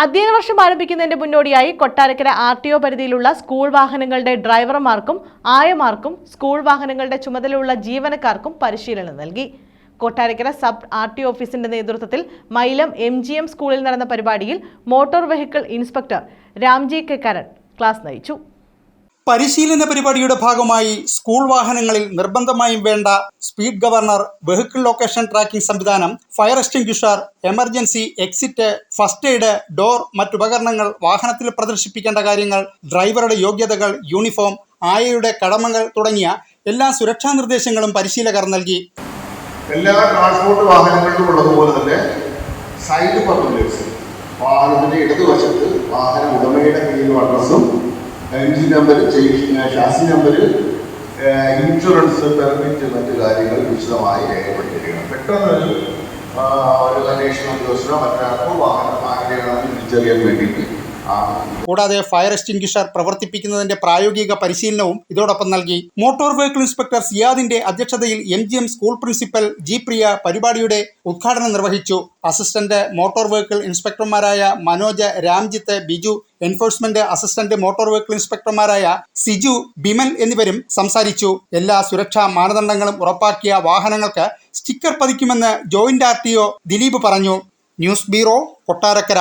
അധ്യയന വർഷം ആരംഭിക്കുന്നതിന്റെ മുന്നോടിയായി കൊട്ടാരക്കര ആർ ടി ഒ പരിധിയിലുള്ള സ്കൂൾ വാഹനങ്ങളുടെ ഡ്രൈവർമാർക്കും ആയമാർക്കും സ്കൂൾ വാഹനങ്ങളുടെ ചുമതലയുള്ള ജീവനക്കാർക്കും പരിശീലനം നൽകി. കൊട്ടാരക്കര സബ് ആർ ടി ഓഫീസിന്റെ നേതൃത്വത്തിൽ മൈലം എം ജി എം സ്കൂളിൽ നടന്ന പരിപാടിയിൽ motor vehicle inspector Ramji K Karan class നയിച്ചു. പരിശീലന പരിപാടിയുടെ ഭാഗമായി സ്കൂൾ വാഹനങ്ങളിൽ നിർബന്ധമായും വേണ്ട speed governor vehicle location tracking സംവിധാനം fire extinguisher emergency exit first aid door മറ്റുപകരണങ്ങൾ വാഹനത്തിൽ പ്രദർശിപ്പിക്കേണ്ട കാര്യങ്ങൾ ഡ്രൈവറുടെ യോഗ്യതകൾ യൂണിഫോം ആയയുടെ കടമകൾ തുടങ്ങിയ എല്ലാ സുരക്ഷാ നിർദ്ദേശങ്ങളും പരിശീലകർ നൽകി. എല്ലാ ട്രാൻസ്പോർട്ട് വാഹനങ്ങളിലും ഉള്ളതുപോലെ തന്നെ സൈഡ് പർട്ടിക്കുലേഴ്സ് വാഹനത്തിന്റെ ഇടതുവശത്ത് വാഹന ഉടമയുടെ കയ്യിലും അഡ്രസ്സും engine number chassis number insurance permit മറ്റു കാര്യങ്ങൾ വിശദമായി രേഖപ്പെടുത്തിയിരിക്കണം പെട്ടെന്ന് ഒരു അന്വേഷണ ഉദ്യോഗസ്ഥരോ മറ്റാർക്കോ വാഹനം ആഗ്രഹമാണെന്ന് തിരിച്ചറിയാൻ വേണ്ടിയിട്ട് കൂടാതെ ഫയർ എക്സ്റ്റിംഗ്വിഷർ പ്രവർത്തിപ്പിക്കുന്നതിന്റെ പ്രായോഗിക പരിശീലനവും ഇതോടൊപ്പം നൽകി. മോട്ടോർ വെഹിക്കിൾ ഇൻസ്പെക്ടർ സിയാദിന്റെ അധ്യക്ഷതയിൽ M G M school principal G Priya പരിപാടിയുടെ ഉദ്ഘാടനം നിർവഹിച്ചു. Assistant motor vehicle ഇൻസ്പെക്ടർമാരായ Manoj Ramjith Biju enforcement assistant motor vehicle ഇൻസ്പെക്ടർമാരായ Siju Biman എന്നിവരും സംസാരിച്ചു. എല്ലാ സുരക്ഷാ മാനദണ്ഡങ്ങളും ഉറപ്പാക്കിയ വാഹനങ്ങൾക്ക് സ്റ്റിക്കർ പതിക്കുമെന്ന് ജോയിന്റ് ആർ ടി ദിലീപ് പറഞ്ഞു. News bureau Kottarakkara.